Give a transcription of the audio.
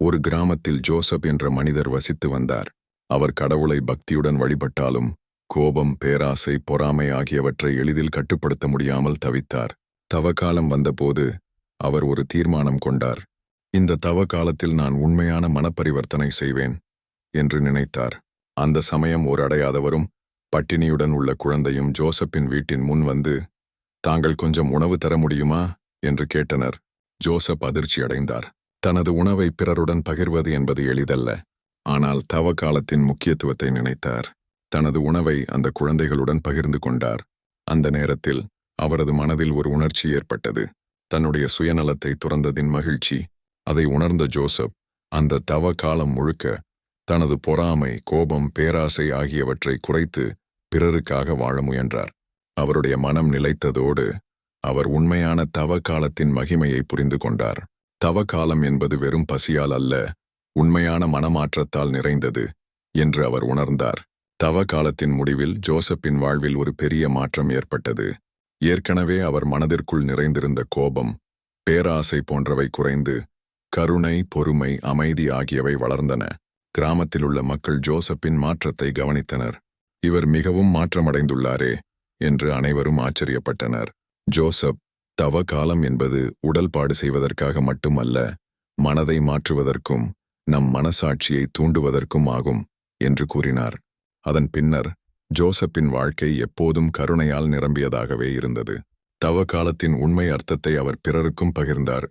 ஒரு கிராமத்தில் ஜோசப் என்ற மனிதர் வசித்து வந்தார். அவர் கடவுளை பக்தியுடன் வழிபட்டாலும் கோபம் பேராசை பொறாமை ஆகியவற்றை எளிதில் கட்டுப்படுத்த முடியாமல் தவித்தார். தவக்காலம் வந்தபோது அவர் ஒரு தீர்மானம் கொண்டார். இந்த தவ காலத்தில் நான் உண்மையான மனப்பரிவர்த்தனை செய்வேன் என்று நினைத்தார். அந்த சமயம் ஓரடையாதவரும் அடையாதவரும் பட்டினியுடன் உள்ள குழந்தையும் ஜோசப்பின் வீட்டின் முன் வந்து தாங்கள் கொஞ்சம் உணவு தர முடியுமா? என்று கேட்டனர். ஜோசப் அதிர்ச்சி அடைந்தார் தனது உணவை பிறருடன் பகிர்வது என்பது எளிதல்ல. ஆனால் தவ காலத்தின் முக்கியத்துவத்தை நினைத்தார். தனது உணவை அந்த குழந்தைகளுடன் பகிர்ந்து கொண்டார். அந்த நேரத்தில் அவரது மனதில் ஒரு உணர்ச்சி ஏற்பட்டது. தன்னுடைய சுயநலத்தை துறந்ததின் மகிழ்ச்சி. அதை உணர்ந்த ஜோசப் அந்த தவ காலம் முழுக்க தனது பொறாமை கோபம் பேராசை ஆகியவற்றை குறைத்து பிறருக்காக வாழ முயன்றார். அவருடைய மனம் நிலைத்ததோடு அவர் உண்மையான தவ காலத்தின் மகிமையை புரிந்து கொண்டார். தவ காலம் என்பது வெறும் பசியால் அல்ல உண்மையான மனமாற்றத்தால் நிறைந்தது என்று அவர் உணர்ந்தார். தவ காலத்தின் முடிவில் ஜோசப்பின் வாழ்வில் ஒரு பெரிய மாற்றம் ஏற்பட்டது. ஏற்கனவே அவர் மனதிற்குள் நிறைந்திருந்த கோபம் பேராசை போன்றவை குறைந்து கருணை பொறுமை அமைதி ஆகியவை வளர்ந்தன. கிராமத்திலுள்ள மக்கள் ஜோசப்பின் மாற்றத்தை கவனித்தனர். இவர் மிகவும் மாற்றமடைந்துள்ளாரே என்று அனைவரும் ஆச்சரியப்பட்டனர். ஜோசப் தவ காலம் என்பது உடல்பாடு செய்வதற்காக மட்டுமல்ல மனதை மாற்றுவதற்கும் நம் மனசாட்சியை தூண்டுவதற்கும் ஆகும் என்று கூறினார். அதன் பின்னர் ஜோசப்பின் வாழ்க்கை எப்போதும் கருணையால் நிரம்பியதாகவே இருந்தது. தவ காலத்தின் உண்மை அர்த்தத்தை அவர் பிறருக்கும் பகிர்ந்தார்.